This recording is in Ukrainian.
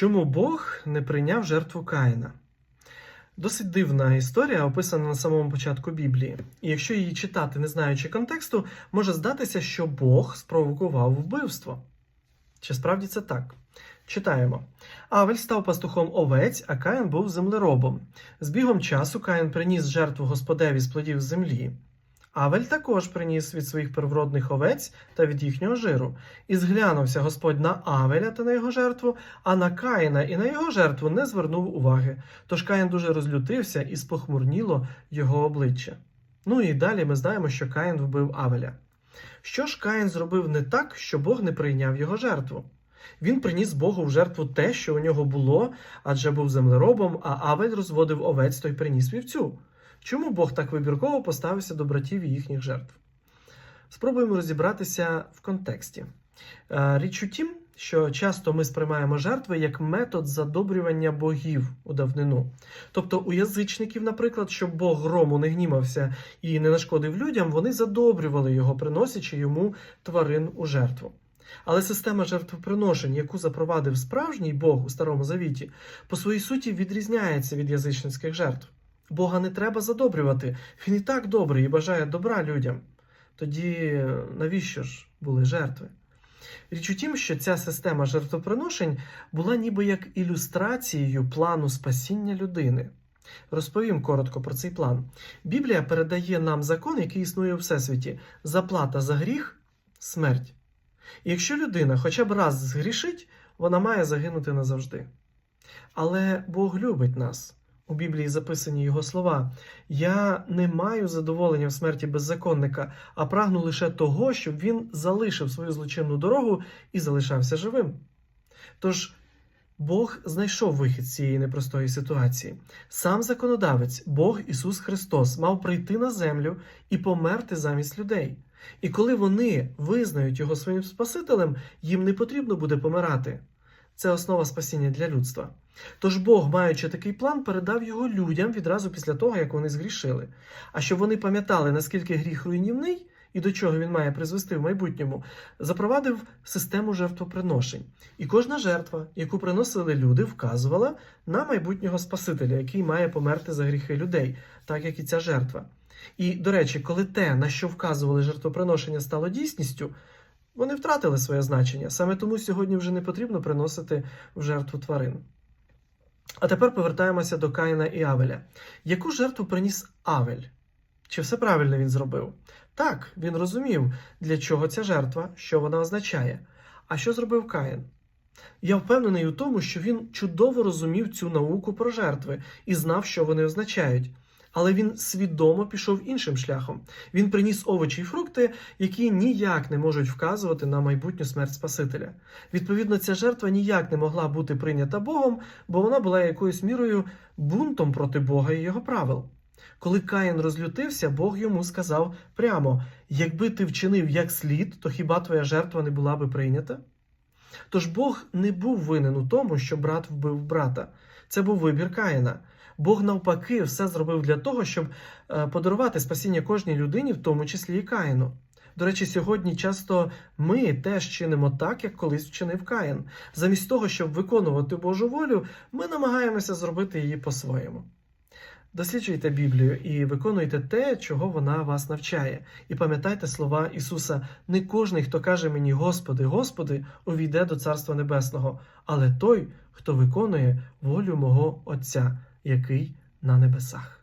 Чому Бог не прийняв жертву Каїна? Досить дивна історія, описана на самому початку Біблії. І якщо її читати, не знаючи контексту, може здатися, що Бог спровокував вбивство. Чи справді це так? Читаємо. Авель став пастухом овець, а Каїн був землеробом. З бігом часу Каїн приніс жертву Господеві з плодів землі. Авель також приніс від своїх первородних овець та від їхнього жиру. І зглянувся Господь на Авеля та на його жертву, а на Каїна і на його жертву не звернув уваги. Тож Каїн дуже розлютився і спохмурніло його обличчя. Ну і далі ми знаємо, що Каїн вбив Авеля. Що ж Каїн зробив не так, що Бог не прийняв його жертву? Він приніс Богу в жертву те, що у нього було, адже був землеробом, а Авель розводив овець, той приніс вівцю. Чому Бог так вибірково поставився до братів і їхніх жертв? Спробуємо розібратися в контексті. Е, Річ у тім, що часто ми сприймаємо жертви як метод задобрювання богів у давнину. Тобто у язичників, наприклад, щоб Бог грому не гнімався і не нашкодив людям, вони задобрювали його, приносячи йому тварин у жертву. Але система жертвоприношень, яку запровадив справжній Бог у Старому Завіті, по своїй суті відрізняється від язичницьких жертв. Бога не треба задобрювати. Він і так добрий і бажає добра людям. Тоді е, навіщо ж були жертви? Річ у тім, що ця система жертвоприношень була ніби як ілюстрацією плану спасіння людини. Розповім коротко про цей план. Біблія передає нам закон, який існує у всесвіті: заплата за гріх смерть. І якщо людина хоча б раз згрішить, вона має загинути назавжди. Але Бог любить нас. У Біблії записані його слова: Я не маю задоволення в смерті беззаконника, а прагну лише того, щоб він залишив свою злочинну дорогу і залишався живим. Тож Бог знайшов вихід з цієї непростої ситуації. Сам законодавець, Бог Ісус Христос, мав прийти на землю і померти замість людей. І коли вони визнають його своїм Спасителем, їм не потрібно буде помирати. Це основа спасіння для людства. Тож Бог, маючи такий план, передав його людям відразу після того, як вони згрішили. А щоб вони пам'ятали, наскільки гріх руйнівний і до чого він має призвести в майбутньому, запровадив систему жертвоприношень. І кожна жертва, яку приносили люди, вказувала на майбутнього Спасителя, який має померти за гріхи людей, так як і ця жертва. І, до речі, коли те, на що вказували жертвоприношення, стало дійсністю, вони втратили своє значення. Саме тому сьогодні вже не потрібно приносити в жертву тварин. А тепер повертаємося до Каїна і Авеля. Яку жертву приніс Авель? Чи все правильно він зробив? Так, він розумів, для чого ця жертва, що вона означає. А що зробив Каїн? Я впевнений у тому, що він чудово розумів цю науку про жертви і знав, що вони означають. Але він свідомо пішов іншим шляхом. Він приніс овочі й фрукти, які ніяк не можуть вказувати на майбутню смерть Спасителя. Відповідно, ця жертва ніяк не могла бути прийнята Богом, бо вона була якоюсь мірою бунтом проти Бога і його правил. Коли Каїн розлютився, Бог йому сказав прямо: якби ти вчинив як слід, то хіба твоя жертва не була би прийнята? Тож Бог не був винен у тому, що брат вбив брата. Це був вибір Каїна. Бог навпаки все зробив для того, щоб е, подарувати спасіння кожній людині, в тому числі і Каїну. До речі, сьогодні часто ми теж чинимо так, як колись вчинив Каїн. Замість того, щоб виконувати Божу волю, ми намагаємося зробити її по-своєму. Досліджуйте Біблію і виконуйте те, чого вона вас навчає. І пам'ятайте слова Ісуса: не кожний, хто каже мені Господи, Господи, увійде до Царства Небесного, але той, хто виконує волю мого Отця, який на небесах.